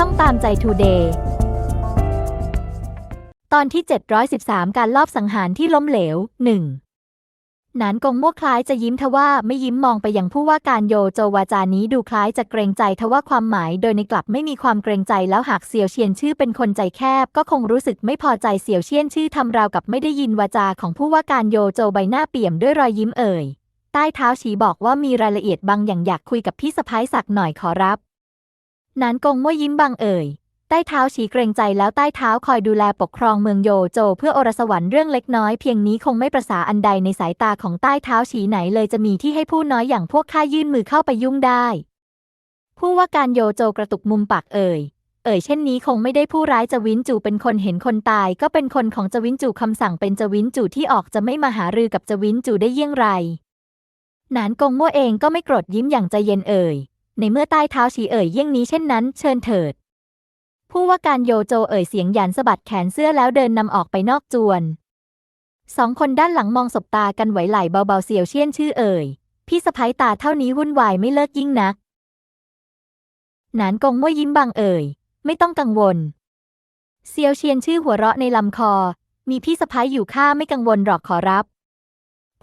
ช่องตามใจทูเดย์ตอนที่ 713 การลอบสังหารที่ล้มเหลว 1. หนานกงมั่วคล้ายจะยิ้มทว่าไม่ยิ้มมองไปยังผู้ว่าการโยโจวาจานี้ดูคล้ายจะเกรงใจทว่าความหมายโดยในกลับไม่มีความเกรงใจแล้วหากเสี่ยวเชียนชื่อเป็นคนใจแคบ ก็คงรู้สึกไม่พอใจเสี่ยวเชียนชื่อทำราวกับไม่ได้ยินวาจาของผู้ว่าการโยโจใบหน้าเปี่ยมด้วยรอยยิ้มเอ่ยใต้เท้าฉีบอกว่ามีรายละเอียดบางอย่างอยากคุยกับพี่สะพ้ายสักหน่อยขอรับ นานกงมั่วยิ้มบางเอ่ย ใต้เท้าฉีเกรงใจแล้วใต้เท้าคอยดูแลปกครองเมืองโยโจ เพื่ออรสวรรค์เรื่องเล็กน้อยเพียงนี้คงไม่ประสาอันใดในสายตาของใต้เท้าฉีไหนเลยจะมีที่ให้ผู้น้อยอย่างพวกข้ายื่นมือเข้าไปยุ่งได้ ผู้ว่าการโยโจกระตุกมุมปากเอ่ยเอ่ยเช่นนี้คงไม่ได้ผู้ร้ายจวินจูเป็นคนเห็นคนตาย ก็เป็นคนของจวินจูคำสั่งเป็นจวินจูที่ออกจะไม่มาหารือกับจวินจูได้เยี่ยงไร หนานกงมั่วเองก็ไม่โกรธยิ้มอย่างใจเย็นเอ่ย ในเมื่อใต้เท้าฉีเอ่ยเยี่ยงนี้เช่นนั้น เชิญเถิด ผู้ว่าการโยโจเอ่ยเสียงหยันสะบัดแขนเสื้อแล้วเดินนำออกไปนอกจวน สองคนด้านหลังมองสบตากันไหวไหลเบาๆเสียวเชี่ยนชื่อเอ่ย พี่สะพ้ยตาเท่านี้วุ่นวายไม่เลิกยิ่งนัก หนานกงมั่วยิ้มบางเอ่ย ไม่ต้องกังวล เซียวเชียนชื่อหัวเราะในลำคอ มีพี่สะพ้ยอยู่ข้าไม่กังวลหรอกขอรับ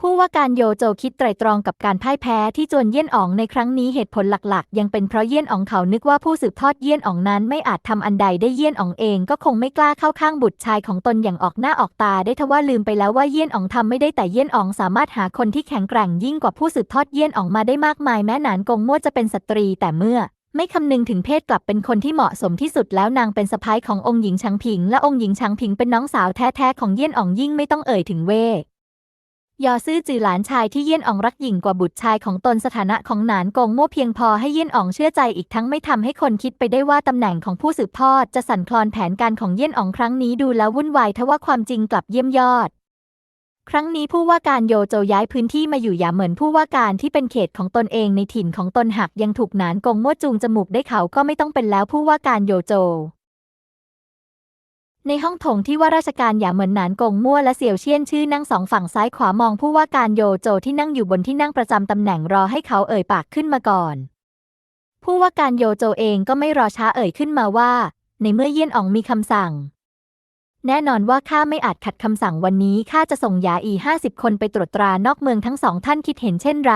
ผู้ว่าการโยโจคิดไตรตรองกับการพ่ายแพ้ที่จวนเยี่ยนอ๋องในครั้งนี้เหตุผลหลักๆ ยังเป็นเพราะเยี่ยนอ๋องเขานึกว่าผู้สืบทอดเยี่ยนอ๋องนั้นไม่อาจทำอันใดได้เยี่ยนอ๋องเองก็คงไม่กล้าเข้าข้างบุตรชายของตนอย่างออกหน้าออกตาได้ทว่าลืมไปแล้วว่าเยี่ยนอ๋องทำไม่ได้แต่เยี่ยนอ๋องสามารถหาคนที่แข็งแกร่งยิ่งกว่าผู้สืบทอดเยี่ยนอ๋องมาได้มากมายแม้หนานกงมั่วจะเป็นสตรีแต่เมื่อไม่คำนึงถึงเพศกลับเป็นคนที่เหมาะสมที่สุดแล้วนางเป็นสะพ้ายขององค์หญิงชังผิง และองค์หญิงชังผิงเป็นน้องสาวแท้ๆของเยี่ยนอ๋องยิ่งไม่ต้องเอ่ยถึงเว่ ยอซื่อจือหลานชายที่เยี่ยนอ๋องรักหยิ่งกว่าบุตรชายของตนสถานะของหนานกงมั่วเพียงพอให้เยี่ยนอ๋องเชื่อใจอีกทั้งไม่ทำให้คนคิดไปได้ว่าตำแหน่งของผู้สืบทอดจะสั่นคลอนแผนการของเยี่ยนอ๋องครั้งนี้ดูแล้ววุ่นวายทว่าความจริงกลับเยี่ยมยอด ครั้งนี้ผู้ว่าการโยโจย้ายพื้นที่มาอยู่หยาเหมือนผู้ว่าการที่เป็นเขตของตนเองในถิ่นของตนหากยังถูกหนานกงมั่วจูงจมูกได้เขาก็ไม่ต้องเป็นแล้วผู้ว่าการโยโจ ในห้องโถงที่ว่าราชการหยาเหมือนหนานกงมั่วและเสี่ยวเชี่ยนชื่อนั่งสองฝั่งซ้ายขวามองผู้ว่าการโยโจที่นั่งอยู่บนที่นั่งประจำตำแหน่งรอให้เขาเอ่ยปากขึ้นมาก่อน ผู้ว่าการโยโจเองก็ไม่รอช้าเอ่ยขึ้นมาว่า ในเมื่อเยี่ยนอ๋องมีคำสั่ง แน่นอนว่าข้าไม่อาจขัดคำสั่งวันนี้ข้าจะส่งยาอีห้าสิบคนไปตรวจตรานอกเมืองทั้งสองท่านคิดเห็นเช่นไร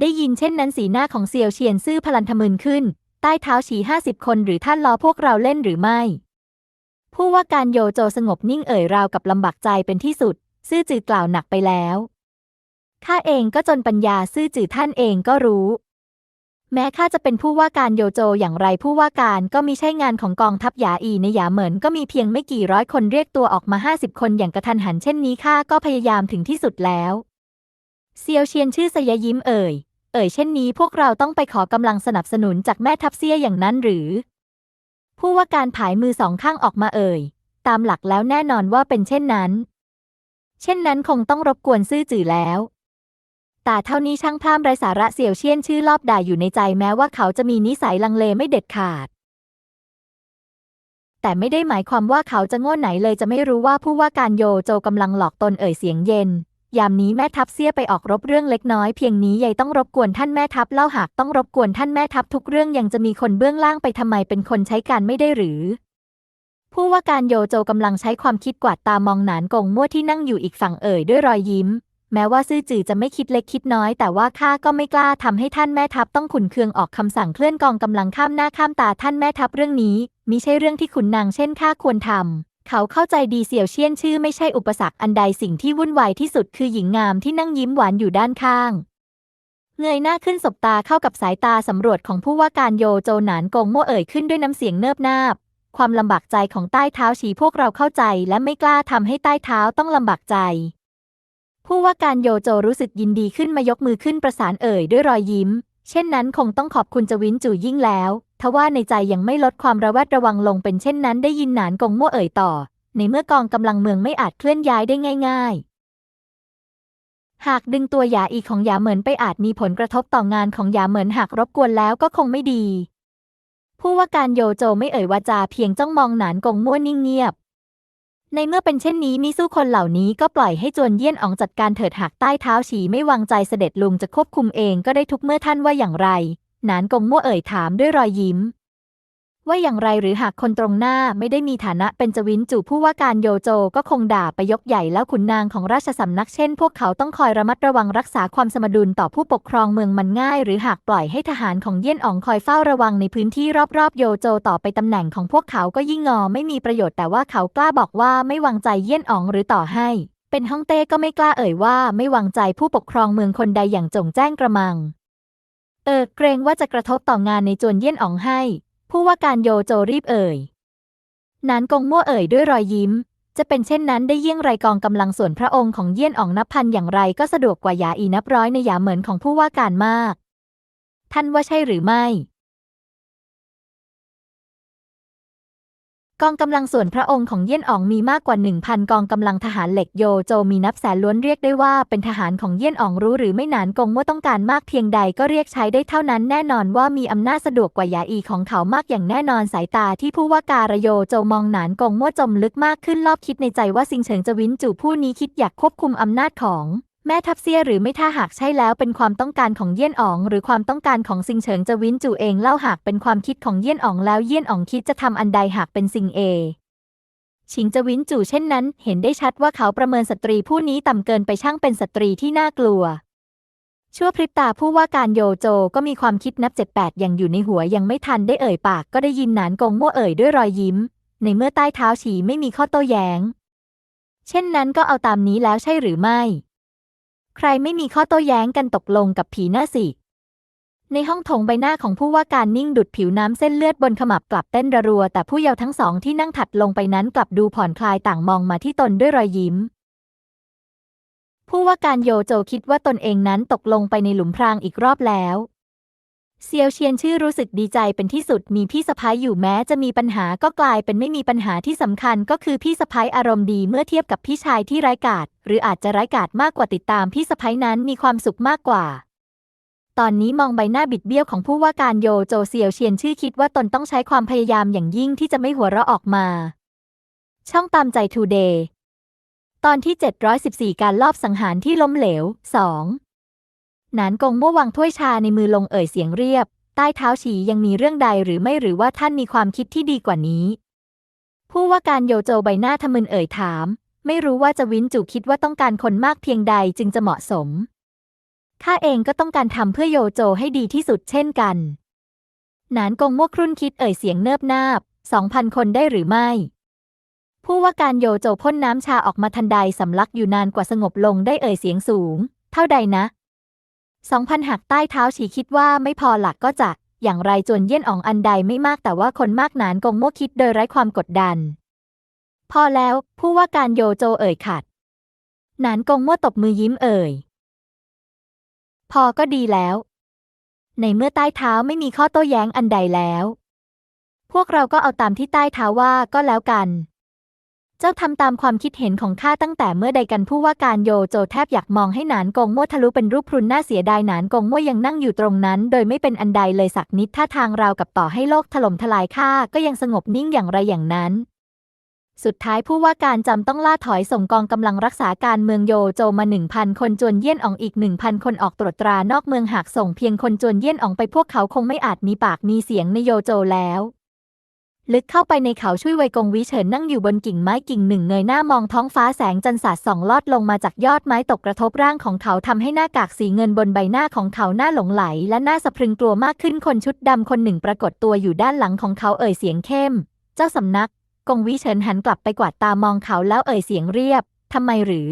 ได้ยินเช่นนั้นสีหน้าของเซียวเชียนซื่อพลันทมึนขึ้น ใต้เท้าฉีห้าสิบคนหรือท่านล้อพวกเราเล่นหรือไม่ ผู้ว่าการโยโจสงบนิ่งเอ่ยราวกับลำบากใจเป็นที่สุด ซื่อจือกล่าวหนักไปแล้วข้าเองก็จนปัญญาซื่อจือท่านเองก็รู้ แม้ข้าจะเป็นผู้ว่าการโยโจอย่างไรผู้ว่าการก็มิใช่งานของกองทัพหยาอีในหยาเหมินก็มีเพียงไม่กี่ร้อยคนเรียกตัวออกมาห้าสิบคนอย่างกระทันหันเช่นนี้ข้าก็พยายามถึงที่สุดแล้วเซียวเชียนชื่อสยยิ้มเอ่ย เอ่ยเช่นนี้พวกเราต้องไปขอกำลังสนับสนุนจากแม่ทัพเซียอย่างนั้นหรือ ผู้ว่าการผายมือสองข้างออกมาเอ่ย ตามหลักแล้วแน่นอนว่าเป็นเช่นนั้น เช่นนั้นคงต้องรบกวนซื่อจื่อแล้วแต่เท่านี้ช่างพร่ำไรสาระเสี่ยวเชี่ยนชื่อรอบด่าอยู่ในใจแม้ว่าเขาจะมีนิสัยลังเลไม่เด็ดขาด แต่ไม่ได้หมายความว่าเขาจะโง่ไหนเลยจะไม่รู้ว่าผู้ว่าการโยโจกำลังหลอกตนเอ่ยเสียงเย็น ยามนี้แม่ทัพเสียไปออกรบเรื่องเล็กน้อยเพียงนี้ยายต้องรบกวนท่านแม่ทัพเล่าหากต้องรบกวนท่านแม่ทัพทุกเรื่องยังจะมีคนเบื้องล่างไปทำไมเป็นคนใช้การไม่ได้หรือ ผู้ว่าการโยโจกำลังใช้ความคิดกวาดตามองหนานกงมั่วที่นั่งอยู่อีกฝั่งเอ่ยด้วยรอยยิ้ม แม้ว่าซื่อจือจะไม่คิดเล็กคิดน้อย แต่ว่าข้าก็ไม่กล้าทำให้ท่านแม่ทัพต้องขุนเคืองออกคำสั่งเคลื่อนกองกำลังข้ามหน้าข้ามตาท่านแม่ทัพเรื่องนี้มิใช่เรื่องที่ขุนนางเช่นข้าควรทำ เขาเข้าใจดีเสี่ยวเชี่ยนชื่อไม่ใช่อุปสรรคอันใดสิ่งที่วุ่นวายที่สุดคือหญิงงามที่นั่งยิ้มหวานอยู่ด้านข้าง เงยหน้าขึ้นสบตาเข้ากับสายตาสำรวจของผู้ว่าการโยโจหนานกงโม่เอ่ยขึ้นด้วยน้ำเสียงเนิบนาบ ความลำบากใจของใต้เท้าฉีพวกเราเข้าใจ และไม่กล้าทำให้ใต้เท้าต้องลำบากใจ ผู้ว่าการโยโจรู้สึกยินดีขึ้นมายกมือขึ้นประสานเอ่ยด้วยรอยยิ้ม เช่นนั้นคงต้องขอบคุณจวินจู่ยิ่งแล้วทว่าในใจยังไม่ลดความระแวดระวังลงเป็นเช่นนั้นได้ยินหนานกงมั่วเอ่ยต่อ ในเมื่อกองกำลังเมืองไม่อาจเคลื่อนย้ายได้ง่าย ๆ หากดึงตัวหยาอีของหยาเหมินไปอาจมีผลกระทบต่องานของหยาเหมินหากรบกวนแล้วก็คงไม่ดี ผู้ว่าการโยโจไม่เอ่ยวาจาเพียงจ้องมองหนานกงมั่วนิ่งเงียบ ในเมื่อเป็นเช่นนี้มิสู้คนเหล่านี้ก็ปล่อยให้จวนเยี่ยนอองจัดการเถิดหากใต้เท้าฉีไม่วางใจเสด็จลุงจะควบคุมเองก็ได้ทุกเมื่อท่านว่าอย่างไร นานกงมั่วเอ่ยถามด้วยรอยยิ้ม ว่าอย่างไรหรือหากคนตรงหน้าไม่ได้มีฐานะเป็นจวินจู่ผู้ว่าการโยโจก็คงด่าไปยกใหญ่แล้วขุนนางของราชสำนักเช่น พวกเขาต้องคอยระมัดระวังรักษาความสมดุลต่อผู้ปกครองเมืองมันง่าย หรือหากปล่อยให้ทหารของเยี่ยนอ๋องคอยเฝ้าระวังในพื้นที่รอบๆ โยโจต่อไปตำแหน่งของพวกเขาก็ยิ่งงอไม่มีประโยชน์แต่ว่าเขากล้าบอกว่าไม่วางใจเยี่ยนอ๋องหรือต่อให้ เป็นฮ่องเต้ก็ไม่กล้าเอ่ยว่าไม่วางใจผู้ปกครองเมืองคนใดอย่างจงแจ้งกระมังเออเกรงว่าจะกระทบต่องานในจวนเยี่ยนอ๋องให้ ผู้ว่าการโยโจรีบเอ่ย นานกงมั่วเอ่ยด้วยรอยยิ้ม จะเป็นเช่นนั้นได้เยี่ยงไรกองกำลังส่วนพระองค์ของเยี่ยนอ่องนับพันอย่างไรก็สะดวกกว่ายาอีนับร้อยในยาเหมือนของผู้ว่าการมาก ท่านว่าใช่หรือไม่ กองกำลังส่วนพระองค์ของเยี่ยนอ๋องมีมากกว่า 1,000 กองกำลังทหารเหล็กโยโจมีนับแสนล้วนเรียกได้ว่าเป็นทหารของเยี่ยนอ๋องรู้หรือไม่นานกงว่าต้องการมากเพียงใดก็เรียกใช้ได้เท่านั้นแน่นอนว่ามีอำนาจสะดวกกว่ายาอีของเขามากอย่างแน่นอนสายตาที่ผู้ว่าการโยโจมองหนานกงมั่วจมลึกมากขึ้นรอบคิดในใจว่าซิงเฉิงจะวินจู่ผู้นี้คิดอยากควบคุมอำนาจของ แม่ทัพเซียหรือไม่ถ้าหากใช่แล้วเป็นความต้องการของเยี่ยนอ๋อง หรือความต้องการของซิงเฉิงจะวินจู่เองเล่าหากเป็นความคิดของเยี่ยนอ๋องแล้วเยี่ยนอ๋องคิดจะทำอันใดหากเป็นซิงเอชิงจะวินจู่เช่นนั้น เห็นได้ชัดว่าเขาประเมินสตรีผู้นี้ต่ำเกินไปช่างเป็นสตรีที่น่ากลัว ชั่วพริบตาผู้ว่าการโยโจก็มีความคิดนับเจ็ดแปดอยังอยู่ในหัวยังไม่ทันได้เอ่ยปากก็ได้ยินหนานกงมั่วเอ่ยด้วยรอยยิ้ม ในเมื่อใต้เท้าฉีไม่มีข้อโต้แย้ง เช่นนั้นก็เอาตามนี้แล้วใช่หรือไม่ ใครไม่มีข้อโต้แย้งกันตกลงกับผีหน้าสิในห้องโถงใบหน้าของผู้ว่าการนิ่งดุดผิวน้ำเส้นเลือดบนขมับกลับเต้นระรัว แต่ผู้เยาว์ทั้งสองที่นั่งถัดลงไปนั้นกลับดูผ่อนคลายต่างมองมาที่ตนด้วยรอยยิ้ม ผู้ว่าการโยโจคิดว่าตนเองนั้นตกลงไปในหลุมพรางอีกรอบแล้ว เซียวเชียนชื่อรู้สึกดีใจเป็นที่สุดมีพี่สะพ้ายอยู่แม้จะมีปัญหาก็กลายเป็นไม่มีปัญหาที่สำคัญก็คือพี่สะพ้ายอารมณ์ดีเมื่อเทียบกับพี่ชายที่ไร้กาจหรืออาจจะไร้กาจมากกว่าติดตามพี่สะพ้ายนั้นมีความสุขมากกว่า ตอนนี้มองใบหน้าบิดเบี้ยวของผู้ว่าการโยโจเซียวเชียนชื่อคิดว่าตนต้องใช้ความพยายามอย่างยิ่งที่จะไม่หัวเราะออกมา ช่องตามใจทูเดย์ตอนที่ 714 การลอบสังหารที่ล้มเหลว 2. นานกงมั่ววางถ้วยชาในมือลงเอ่ยเสียงเรียบ ใต้เท้าฉียังมีเรื่องใดหรือไม่หรือว่าท่านมีความคิดที่ดีกว่านี้ ผู้ว่าการโยโจใบหน้าทะมึนเอ่ยถาม ไม่รู้ว่าจะวินจูคิดว่าต้องการคนมากเพียงใดจึงจะเหมาะสมข้าเองก็ต้องการทำเพื่อโยโจให้ดีที่สุดเช่นกัน นานกงมั่วครุ่นคิดเอ่ยเสียงเนิบนาบสองพันคนได้หรือไม่ ผู้ว่าการโยโจพ่นน้ำชาออกมาทันใดสำลักอยู่นานกว่าสงบลงได้เอ่ยเสียงสูง เท่าใดนะ สองพันหักใต้เท้าฉีคิดว่าไม่พอหลักก็จะ อย่างไรจวนเยี่ยนอ่องอันใดไม่มากแต่ว่าคนมากหนานกงมั่วคิดโดยไร้ความกดดัน พอแล้ว ผู้ว่าการโยโจเอ่ยขัดหนานกงมั่วตบมือยิ้มเอ่ย พอก็ดีแล้ว ในเมื่อใต้เท้าไม่มีข้อโต้แย้งอันใดแล้ว พวกเราก็เอาตามที่ใต้เท้าว่าก็แล้วกัน เจ้าทำตามความคิดเห็นของข้าตั้งแต่เมื่อใดกันผู้ว่าการโยโจแทบอยากมองให้หนานกงมั่วทะลุเป็นรูปพรุนน่าเสียดายหนานกงมั่วยังนั่งอยู่ตรงนั้น โดยไม่เป็นอันใดเลยสักนิดท่าทางราวกับต่อให้โลกถล่มทลายข้าก็ยังสงบนิ่งอย่างไรอย่างนั้น สุดท้ายผู้ว่าการจำต้องล่าถอยส่งกองกำลังรักษาการเมืองโยโจมา 1,000 คนจวนเยี่ยนอองอีก 1,000 คนออกตรวจตรานอกเมืองหากส่งเพียงคนจวนเยี่ยนอองไปพวกเขาคงไม่อาจมีปากมีเสียงในโยโจแล้ว ลึกเข้าไปในเขาช่วยไวกงวิเฉินนั่งอยู่บนกิ่งไม้กิ่งหนึ่งเงยหน้ามองท้องฟ้าแสงจันทร์สาดส่องลอดลงมาจากยอดไม้ตกกระทบร่างของเขาทำให้หน้ากากสีเงินบนใบหน้าของเขาหน้าหลงไหล และหน้าสะพรึงกลัวมากขึ้นคนชุดดำคนหนึ่งปรากฏตัวอยู่ด้านหลังของเขาเอ่ยเสียงเข้ม เจ้าสำนัก กงวิเฉินหันกลับไปกวาดตามองเขาแล้วเอ่ยเสียงเรียบทำไมหรือ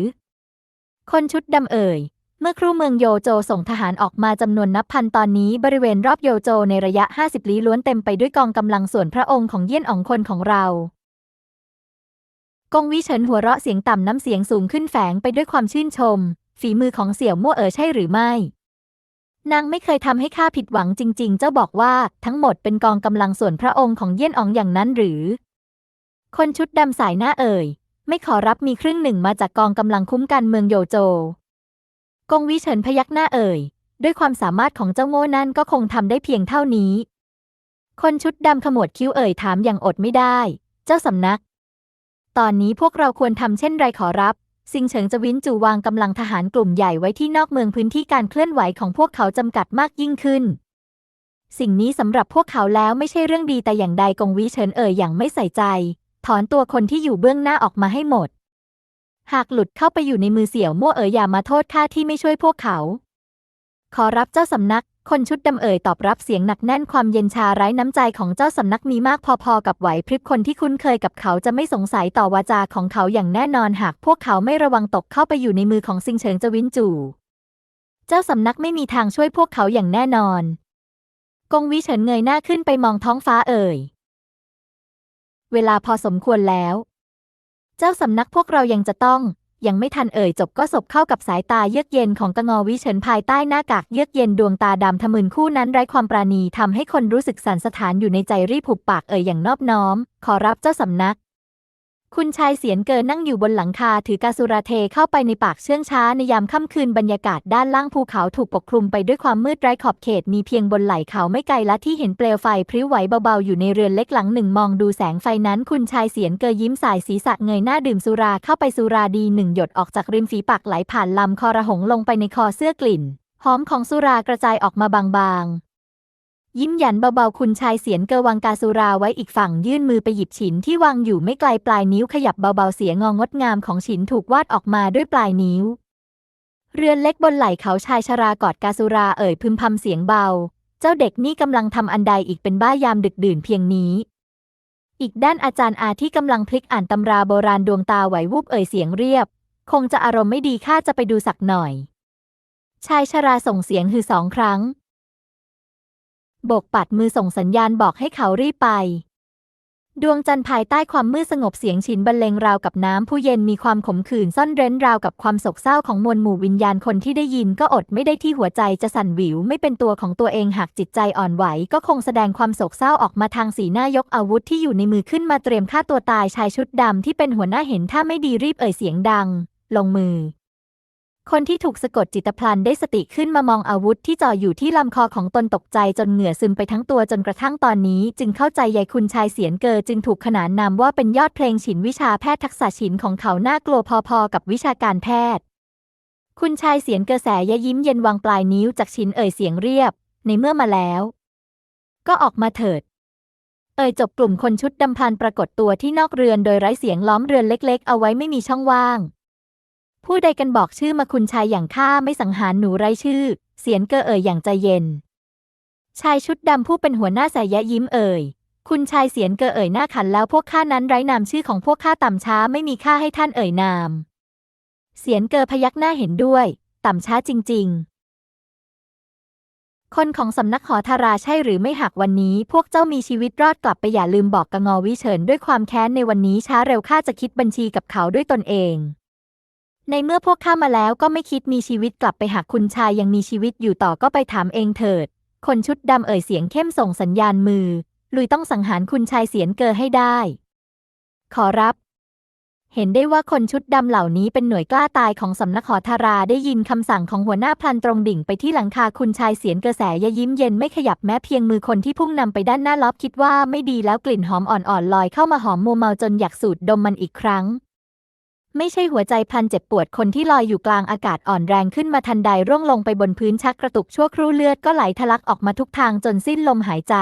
คนชุดดำเอ่ย เมื่อครู่เมืองโยโจส่งทหารออกมาจำนวนนับพันตอนนี้บริเวณรอบโยโจในระยะ 50 ลี้ล้วนเต็มไปด้วยกองกำลังส่วนพระองค์ของเยี่ยนอ๋องคนของเรา กงวิเฉินหัวเราะเสียงต่ำน้ำเสียงสูงขึ้นแฝงไปด้วยความชื่นชม ฝีมือของเสี่ยวมั่วเอ๋อใช่หรือไม่ นางไม่เคยทำให้ข้าผิดหวังจริง ๆ เจ้าบอกว่าทั้งหมดเป็นกองกำลังส่วนพระองค์ของเยี่ยนอ๋องอย่างนั้นหรือ คนชุดดำสายหน้าเอ่ย ไม่ขอรับมีครึ่งหนึ่งมาจากกองกำลังคุ้มกันเมืองโยโจ กงวิเฉินพยักหน้าเอ่ย ด้วยความสามารถของเจ้าโง่นั่นก็คงทำได้เพียงเท่านี้ คนชุดดำขมวดคิ้วเอ่ยถามอย่างอดไม่ได้ เจ้าสำนัก ตอนนี้พวกเราควรทำเช่นไรขอรับซิงเฉิงจะวินจูวางกำลังทหารกลุ่มใหญ่ไว้ที่นอกเมืองพื้นที่การเคลื่อนไหวของพวกเขาจำกัดมากยิ่งขึ้น สิ่งนี้สำหรับพวกเขาแล้วไม่ใช่เรื่องดีแต่อย่างใดกงวิเฉินเอ่ยอย่างไม่ใส่ใจ ถอนตัวคนที่อยู่เบื้องหน้าออกมาให้หมด หากหลุดเข้าไปอยู่ในมือเสี่ยวมั่วเอ๋ยอย่ามาโทษข้าที่ไม่ช่วยพวกเขา ขอรับเจ้าสำนัก คนชุดดำเอ่ยตอบรับเสียงหนักแน่นความเย็นชาไร้น้ำใจของเจ้าสำนักมีมากพอๆกับไหวพริบคนที่คุ้นเคยกับเขาจะไม่สงสัยต่อวาจาของเขาอย่างแน่นอนหากพวกเขาไม่ระวังตกเข้าไปอยู่ในมือของซิงเฉิงจวินจู่ เจ้าสำนักไม่มีทางช่วยพวกเขาอย่างแน่นอน กงวิเฉินเงยหน้าขึ้นไปมองท้องฟ้าเอ่ย เวลาพอสมควรแล้ว เจ้าสำนักพวกเรายังจะต้อง ยังไม่ทันเอ่ยจบก็สบเข้ากับสายตาเยือกเย็นของกงอวิเฉินภายใต้หน้ากากเยือกเย็นดวงตาดำทะมึนคู่นั้นไร้ความปราณีทำให้คนรู้สึกสันสถานอยู่ในใจรีบผูกปากเอ่ยอย่างนอบน้อม ขอรับเจ้าสำนัก คุณชายเสียนเกินนั่งอยู่บนหลังคาถือกาสุราเทเข้าไปในปากเชื่องช้าในยามค่ำคืนบรรยากาศด้านล่างภูเขาถูกปกคลุมไปด้วยความมืดไร้ขอบเขตมีเพียงบนไหล่เขาไม่ไกลละที่เห็นเปลวไฟพริ้วไหวเบาๆอยู่ในเรือนเล็กหลังหนึ่งมองดูแสงไฟนั้น คุณชายเสียนเกยยิ้มสายศีรษะเงยหน้าดื่มสุราเข้าไปสุราดีหนึ่งหยดออกจากริมฝีปากไหลผ่านลำคอระหงลงไปในคอเสื้อกลิ่นหอมของสุรากระจายออกมาบางๆ ยิ้มหยันเบาๆ คุณชายเสียนเกวังกาสุราไว้อีกฝั่งยื่นมือไปหยิบฉินที่วางอยู่ไม่ไกลปลายนิ้วขยับเบาๆ เสียงองดงามของฉินถูกวาดออกมาด้วยปลายนิ้ว เรือนเล็กบนไหล่เขาชายชรากอดกาสุราเอ่ยพึมพำเสียงเบา เจ้าเด็กนี่กำลังทำอันใดอีกเป็นบ้ายามดึกดื่นเพียงนี้ อีกด้านอาจารย์อาที่กำลังพลิกอ่านตำราโบราณดวงตาไหววูบเอ่ยเสียงเรียบ คงจะอารมณ์ไม่ดีข้าจะไปดูสักหน่อย ชายชราส่งเสียงฮือสองครั้ง โบกปัดมือส่งสัญญาณบอกให้เขารีบไป ดวงจันทร์ภายใต้ความมืดสงบเสียงฉินบรรเลงราวกับน้ำผู้เย็นมีความขมขื่นซ่อนเร้นราวกับความโศกเศร้าของมวลหมู่วิญญาณคนที่ได้ยินก็อดไม่ได้ที่หัวใจจะสั่นหวิว ไม่เป็นตัวของตัวเองหากจิตใจอ่อนไหว ก็คงแสดงความโศกเศร้าออกมาทางสีหน้ายกอาวุธที่อยู่ในมือขึ้นมาเตรียมฆ่าตัวตายชายชุดดำที่เป็นหัวหน้าเห็นท่าไม่ดีรีบเอ่ยเสียงดัง ลงมือ คนที่ถูกสะกดจิตพลันได้สติขึ้นมามองอาวุธที่จ่ออยู่ที่ลำคอของตนตกใจจนเหงื่อซึมไปทั้งตัวจนกระทั่งตอนนี้ จึงเข้าใจยายคุณชายเสียนเกอจึงถูกขนานนามว่าเป็นยอดเพลงฉินวิชาแพทย์ทักษะฉินของเขาน่ากลัวพอๆ กับวิชาการแพทย์ คุณชายเสียนเกอแสยะยิ้มเย็นวางปลายนิ้วจากฉินเอ่ยเสียงเรียบ ในเมื่อมาแล้ว ก็ออกมาเถิดเอ่ยจบกลุ่มคนชุดดำพันปรากฏตัวที่นอกเรือนโดยไร้เสียงล้อมเรือนเล็ก ๆ เอาไว้ไม่มีช่องว่าง ผู้ใดกันบอกชื่อมาคุณชายอย่างข้าไม่สังหารหนูไร้ชื่อ เสียนเกอเอ่ยอย่างใจเย็น ชายชุดดำผู้เป็นหัวหน้าสายยะยิ้มเอ่ย คุณชายเสียนเกอเอ่ยหน้าขันแล้วพวกข้านั้นไร้นามชื่อของพวกข้าต่ำช้าไม่มีค่าให้ท่านเอ่ยนาม เสียนเกอพยักหน้าเห็นด้วย ต่ำช้าจริง ๆคนของสำนักหอธาราใช่หรือไม่หากวันนี้ พวกเจ้ามีชีวิตรอดกลับไปอย่าลืมบอกกงอวิเฉินด้วยความแค้นในวันนี้ช้าเร็วข้าจะคิดบัญชีกับเขาด้วยตนเอง ในเมื่อพวกข้ามาแล้วก็ไม่คิดมีชีวิตกลับไปหากคุณชายยังมีชีวิตอยู่ต่อก็ไปถามเองเถิด คนชุดดำเอ่ยเสียงเข้มส่งสัญญาณมือ ลุยต้องสังหารคุณชายเสียนเกอให้ได้ ขอรับ เห็นได้ว่าคนชุดดำเหล่านี้เป็นหน่วยกล้าตายของสำนักหอธาราได้ยินคำสั่งของหัวหน้าพลันตรงดิ่งไปที่หลังคาคุณชายเสียนกระแสยยิ้มเย็นไม่ขยับแม้เพียงมือคนที่พุ่งนำไปด้านหน้าล็อบคิดว่าไม่ดีแล้วกลิ่นหอมอ่อนๆลอยเข้ามาหอมมัวเมาจนอยากสูดดมมันอีกครั้ง ไม่ใช่หัวใจพลันเจ็บปวดคนที่ลอยอยู่กลางอากาศอ่อนแรงขึ้นมาทันใดร่วงลงไปบนพื้นชักกระตุกชั่วครู่เลือดก็ไหลทะลักออกมาทุกทางจนสิ้นลมหายใจ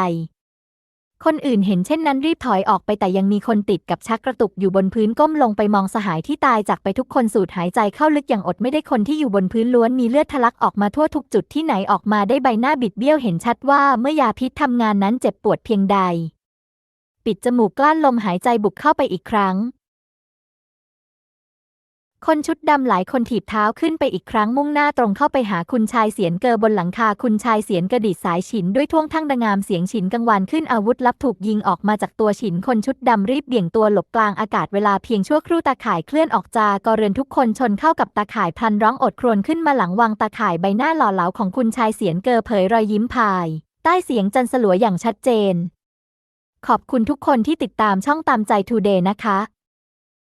คนอื่นเห็นเช่นนั้นรีบถอยออกไปแต่ยังมีคนติดกับชักกระตุกอยู่บนพื้นก้มลงไปมองสหายที่ตายจากไปทุกคนสูดหายใจเข้าลึกอย่างอดไม่ได้คนที่อยู่บนพื้นล้วนมีเลือดทะลักออกมาทั่วทุกจุดที่ไหนออกมาได้ใบหน้าบิดเบี้ยวเห็นชัดว่าเมื่อยาพิษทำงานนั้นเจ็บปวดเพียงใด ปิดจมูกกลั้นลมหายใจบุกเข้าไปอีกครั้ง คนชุดดำหลายคนถีบเท้าขึ้นไปอีกครั้งมุ่งหน้าตรงเข้าไปหาคุณชายเสียนเกอบนหลังคาคุณชายเสียนกระดิษสายฉินด้วยท่วงทั้งดังงามเสียงฉินกังวานขึ้นอาวุธลับถูกยิงออกมาจากตัวฉินคนชุดดำรีบเบี่ยงตัวหลบกลางอากาศเวลาเพียงชั่วครู่ตาข่ายเคลื่อนออกจากเรือนทุกคนชนเข้ากับตาข่ายพันร้องอดครวญขึ้นมาหลังวางตาข่ายใบหน้าหล่อเหลาของคุณชายเสียนเกอเผยรอยยิ้มพาย ใต้เสียงจันสลัวอย่างชัดเจน ขอบคุณทุกคนที่ติดตามช่องตามใจทูเดย์นะคะ